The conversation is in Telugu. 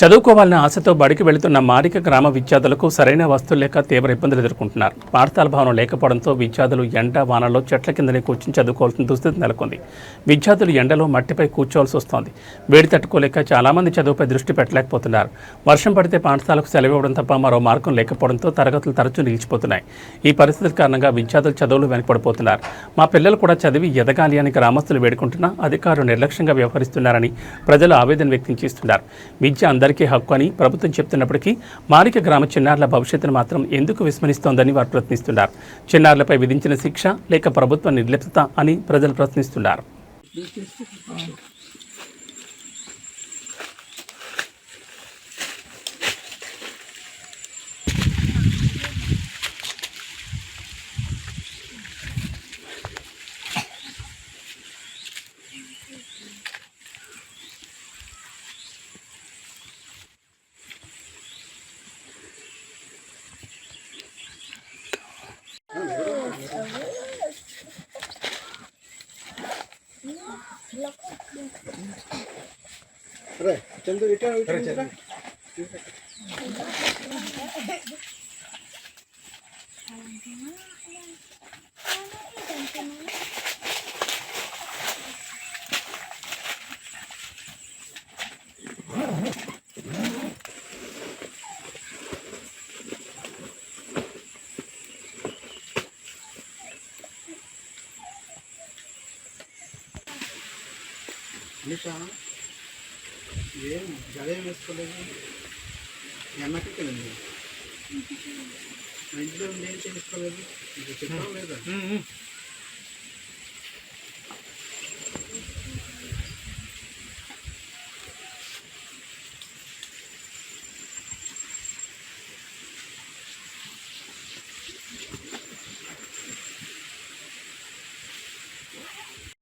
చదువుకోవాలనే ఆశతో బడికి వెళుతున్న మారిక గ్రామ విద్యార్థులకు సరైన వస్తువులు లేక తీవ్ర ఇబ్బందులు ఎదుర్కొంటున్నారు. పాఠశాల భవనం లేకపోవడంతో విద్యార్థులు ఎండ వానలో చెట్ల కిందనే కూర్చుని చదువుకోవాల్సిన దుస్థితి నెలకొంది. విద్యార్థులు ఎండలో మట్టిపై కూర్చోవాల్సి వస్తోంది. వేడి తట్టుకోలేక చాలామంది చదువుపై దృష్టి పెట్టలేకపోతున్నారు. వర్షం పడితే పాఠశాలకు సెలవు ఇవ్వడం తప్ప మరో మార్గం లేకపోవడంతో తరగతులు తరచూ నిలిచిపోతున్నాయి. ఈ పరిస్థితుల కారణంగా విద్యార్థులు చదువులు వెనకపడిపోతున్నారు మా పిల్లలు కూడా చదివి ఎదగాలి అని గ్రామస్తులు వేడుకుంటున్నా అధికారులు నిర్లక్ష్యంగా వ్యవహరిస్తున్నారని ప్రజలు ఆవేదన వ్యక్తం చేస్తున్నారు. విద్య అందరికీ హక్కు అని ప్రభుత్వం చెప్తున్నప్పటికీ మారిక గ్రామ చిన్నారుల భవిష్యత్తును మాత్రం ఎందుకు విస్మరిస్తోందని వారు ప్రశ్నిస్తున్నారు. చిన్నారులపై విధించిన శిక్ష లేక ప్రభుత్వ నిర్లిప్త అని ప్రజలు ప్రశ్నిస్తున్నారు. अरे चल दो इटा उठ चल। నిషా ఏం జడేం వేసుకోలేదు? ఎన్నకి మా ఇంట్లో ఏం చేసుకోలేదు ఇది చెప్పడం లేదా?